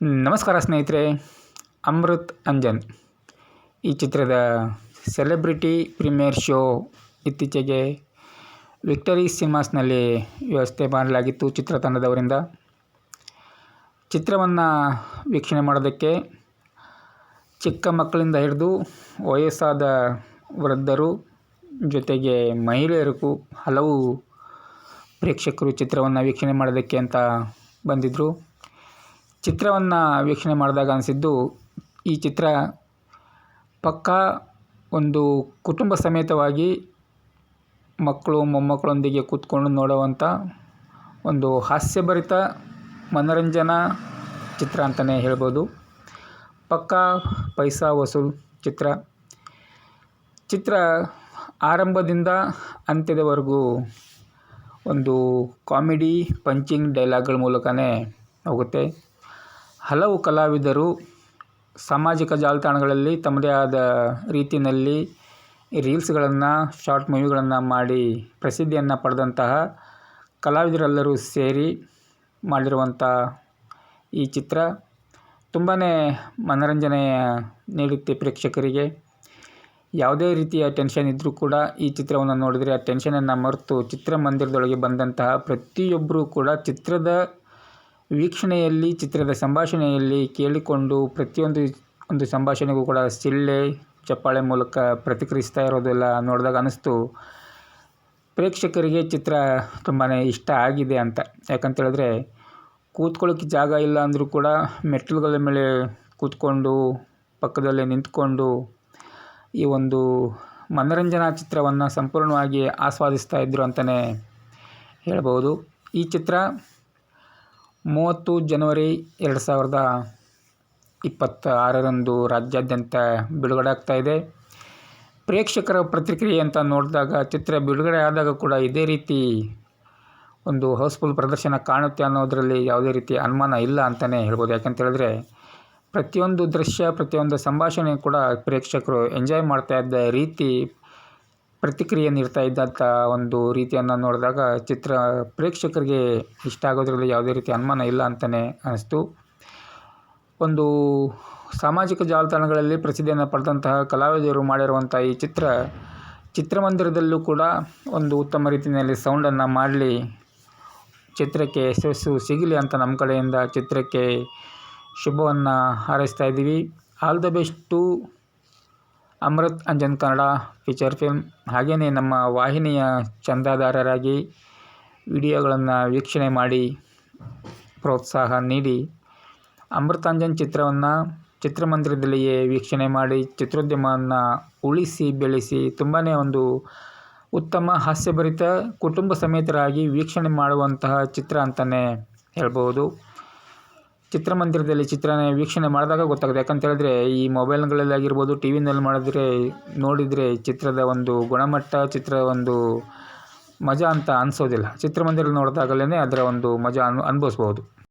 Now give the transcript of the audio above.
ನಮಸ್ಕಾರ ಸ್ನೇಹಿತರೆ, ಅಮೃತ್ ಅಂಜನ್. ಈ ಚಿತ್ರದ ಸೆಲೆಬ್ರಿಟಿ ಪ್ರೀಮಿಯರ್ ಶೋ ಇತ್ತೀಚೆಗೆ ವಿಕ್ಟರಿ ಸಿನಿಮಾಸ್ನಲ್ಲಿ ವ್ಯವಸ್ಥೆ ಮಾಡಲಾಗಿತ್ತು ಚಿತ್ರತಂಡದವರಿಂದ. ಚಿತ್ರವನ್ನು ವೀಕ್ಷಣೆ ಮಾಡೋದಕ್ಕೆ ಚಿಕ್ಕ ಮಕ್ಕಳಿಂದ ಹಿಡಿದು ವಯಸ್ಸಾದ ವೃದ್ಧರು ಜೊತೆಗೆ ಮಹಿಳೆಯರಿಗೂ ಹಲವು ಪ್ರೇಕ್ಷಕರು ಚಿತ್ರವನ್ನು ವೀಕ್ಷಣೆ ಮಾಡೋದಕ್ಕೆ ಅಂತ ಬಂದಿದ್ದರು ಚಿತ್ರವನ್ನು ವೀಕ್ಷಣೆ ಮಾಡಿದಾಗ ಅನಿಸಿದ್ದು, ಈ ಚಿತ್ರ ಪಕ್ಕಾ ಒಂದು ಕುಟುಂಬ ಸಮೇತವಾಗಿ ಮಕ್ಕಳು ಮೊಮ್ಮಕ್ಕಳೊಂದಿಗೆ ಕೂತ್ಕೊಂಡು ನೋಡುವಂಥ ಒಂದು ಹಾಸ್ಯಭರಿತ ಮನೋರಂಜನಾ ಚಿತ್ರ ಅಂತಲೇ ಹೇಳ್ಬೋದು. ಪಕ್ಕಾ ಪೈಸಾ ವಸೂಲ್ ಚಿತ್ರ. ಚಿತ್ರ ಆರಂಭದಿಂದ ಅಂತ್ಯದವರೆಗೂ ಒಂದು ಕಾಮಿಡಿ, ಪಂಚಿಂಗ್ ಡೈಲಾಗ್ಗಳ ಮೂಲಕವೇ ಹೋಗುತ್ತೆ. ಹಲವು ಕಲಾವಿದರು ಸಾಮಾಜಿಕ ಜಾಲತಾಣಗಳಲ್ಲಿ ತಮ್ಮದೇ ಆದ ರೀತಿಯಲ್ಲಿ ರೀಲ್ಸ್ಗಳನ್ನು, ಶಾರ್ಟ್ ಮೂವಿಗಳನ್ನು ಮಾಡಿ ಪ್ರಸಿದ್ಧಿಯನ್ನು ಪಡೆದಂತಹ ಕಲಾವಿದರೆಲ್ಲರೂ ಸೇರಿ ಮಾಡಿರುವಂಥ ಈ ಚಿತ್ರ ತುಂಬಾ ಮನೋರಂಜನೆ ನೀಡುತ್ತೆ ಪ್ರೇಕ್ಷಕರಿಗೆ. ಯಾವುದೇ ರೀತಿಯ ಟೆನ್ಷನ್ ಇದ್ದರೂ ಕೂಡ ಈ ಚಿತ್ರವನ್ನು ನೋಡಿದರೆ ಆ ಟೆನ್ಷನನ್ನು ಮರೆತು ಚಿತ್ರಮಂದಿರದೊಳಗೆ ಬಂದಂತಹ ಪ್ರತಿಯೊಬ್ಬರೂ ಕೂಡ ಚಿತ್ರದ ವೀಕ್ಷಣೆಯಲ್ಲಿ, ಚಿತ್ರದ ಸಂಭಾಷಣೆಯಲ್ಲಿ ಕೇಳಿಕೊಂಡು ಪ್ರತಿಯೊಂದು ಒಂದು ಸಂಭಾಷಣೆಗೂ ಕೂಡ ಸಿಳ್ಳೆ, ಚಪ್ಪಾಳೆ ಮೂಲಕ ಪ್ರತಿಕ್ರಿಯಿಸ್ತಾ ಇರೋದೆಲ್ಲ ನೋಡಿದಾಗ ಅನ್ನಿಸ್ತು. ಪ್ರೇಕ್ಷಕರಿಗೆ ಚಿತ್ರ ತುಂಬಾ ಇಷ್ಟ ಆಗಿದೆ ಅಂತ. ಯಾಕಂತೇಳಿದ್ರೆ ಕೂತ್ಕೊಳ್ಳೋಕ್ಕೆ ಜಾಗ ಇಲ್ಲ ಅಂದರೂ ಕೂಡ ಮೆಟ್ಟಿಲುಗಳ ಮೇಲೆ ಕೂತ್ಕೊಂಡು, ಪಕ್ಕದಲ್ಲೇ ನಿಂತ್ಕೊಂಡು ಈ ಒಂದು ಮನರಂಜನಾ ಚಿತ್ರವನ್ನು ಸಂಪೂರ್ಣವಾಗಿ ಆಸ್ವಾದಿಸ್ತಾ ಇದ್ದರು ಅಂತಲೇ ಹೇಳ್ಬೋದು. ಈ ಚಿತ್ರ ಮೂವತ್ತು ಜನವರಿ ಎರಡು ಸಾವಿರದ ಇಪ್ಪತ್ತ ಆರರಂದು ರಾಜ್ಯಾದ್ಯಂತ ಬಿಡುಗಡೆ ಇದೆ. ಪ್ರೇಕ್ಷಕರ ಪ್ರತಿಕ್ರಿಯೆ ಅಂತ ನೋಡಿದಾಗ ಚಿತ್ರ ಬಿಡುಗಡೆ ಆದಾಗ ಕೂಡ ಇದೇ ರೀತಿ ಒಂದು ಹೌಸ್ಫುಲ್ ಪ್ರದರ್ಶನ ಕಾಣುತ್ತೆ ಅನ್ನೋದರಲ್ಲಿ ಯಾವುದೇ ರೀತಿ ಅನುಮಾನ ಇಲ್ಲ ಅಂತಲೇ ಹೇಳ್ಬೋದು. ಯಾಕಂತ ಹೇಳಿದ್ರೆ ಪ್ರತಿಯೊಂದು ದೃಶ್ಯ, ಪ್ರತಿಯೊಂದು ಸಂಭಾಷಣೆ ಕೂಡ ಪ್ರೇಕ್ಷಕರು ಎಂಜಾಯ್ ಮಾಡ್ತಾ ಇದ್ದ ರೀತಿ ಪ್ರತಿಕ್ರಿಯೆ ನೀಡ್ತಾ ಇದ್ದಂಥ ಒಂದು ರೀತಿಯನ್ನು ನೋಡಿದಾಗ ಚಿತ್ರ ಪ್ರೇಕ್ಷಕರಿಗೆ ಇಷ್ಟ ಆಗೋದ್ರಲ್ಲಿ ಯಾವುದೇ ರೀತಿ ಅನುಮಾನ ಇಲ್ಲ ಅಂತಲೇ ಅನ್ನಿಸ್ತು ಒಂದು ಸಾಮಾಜಿಕ ಜಾಲತಾಣಗಳಲ್ಲಿ ಪ್ರಸಿದ್ಧಿಯನ್ನು ಪಡೆದಂತಹ ಕಲಾವಿದರು ಮಾಡಿರುವಂಥ ಈ ಚಿತ್ರ, ಚಿತ್ರಮಂದಿರದಲ್ಲೂ ಕೂಡ ಒಂದು ಉತ್ತಮ ರೀತಿಯಲ್ಲಿ ಸೌಂಡನ್ನು ಮಾಡಲಿ, ಚಿತ್ರಕ್ಕೆ ಯಶಸ್ಸು ಸಿಗಲಿ ಅಂತ ನಮ್ಮ ಕಡೆಯಿಂದ ಚಿತ್ರಕ್ಕೆ ಶುಭವನ್ನು ಹಾರೈಸ್ತಾ ಇದ್ದೀವಿ. All the best to Amrith Anjan Kannada feature film ಹಾಗೆಯೇ ನಮ್ಮ ವಾಹಿನಿಯ ಚಂದಾದಾರರಾಗಿ ವಿಡಿಯೋಗಳನ್ನು ವೀಕ್ಷಣೆ ಮಾಡಿ ಪ್ರೋತ್ಸಾಹ ನೀಡಿ ಅಮೃತಾಂಜನ್ ಚಿತ್ರವನ್ನು ಚಿತ್ರಮಂದಿರದಲ್ಲಿಯೇ ವೀಕ್ಷಣೆ ಮಾಡಿ ಚಿತ್ರೋದ್ಯಮವನ್ನು ಉಳಿಸಿ ಬೆಳೆಸಿ ತುಂಬಾ ಒಂದು ಉತ್ತಮ ಹಾಸ್ಯಭರಿತ ಕುಟುಂಬ ಸಮೇತರಾಗಿ ವೀಕ್ಷಣೆ ಮಾಡುವಂತಹ ಚಿತ್ರ ಅಂತಲೇ ಹೇಳ್ಬೋದು ಚಿತ್ರಮಂದಿರದಲ್ಲಿ ಚಿತ್ರನ ವೀಕ್ಷಣೆ ಮಾಡಿದಾಗ ಗೊತ್ತಾಗುತ್ತೆ. ಯಾಕಂತ ಹೇಳಿದ್ರೆ, ಈ ಮೊಬೈಲ್ಗಳಲ್ಲಿ ಆಗಿರ್ಬೋದು ಟಿ ವಿನಲ್ಲಿ ಮಾಡಿದ್ರೆ, ನೋಡಿದರೆ ಚಿತ್ರದ ಒಂದು ಗುಣಮಟ್ಟ ಚಿತ್ರ ಒಂದು ಮಜಾ ಅಂತ ಅನಿಸೋದಿಲ್ಲ. ಚಿತ್ರಮಂದಿರದಲ್ಲಿ ನೋಡಿದಾಗಲೇ ಅದರ ಒಂದು ಮಜಾ ಅನು, ಅನುಭವಿಸ್ಬೋದು.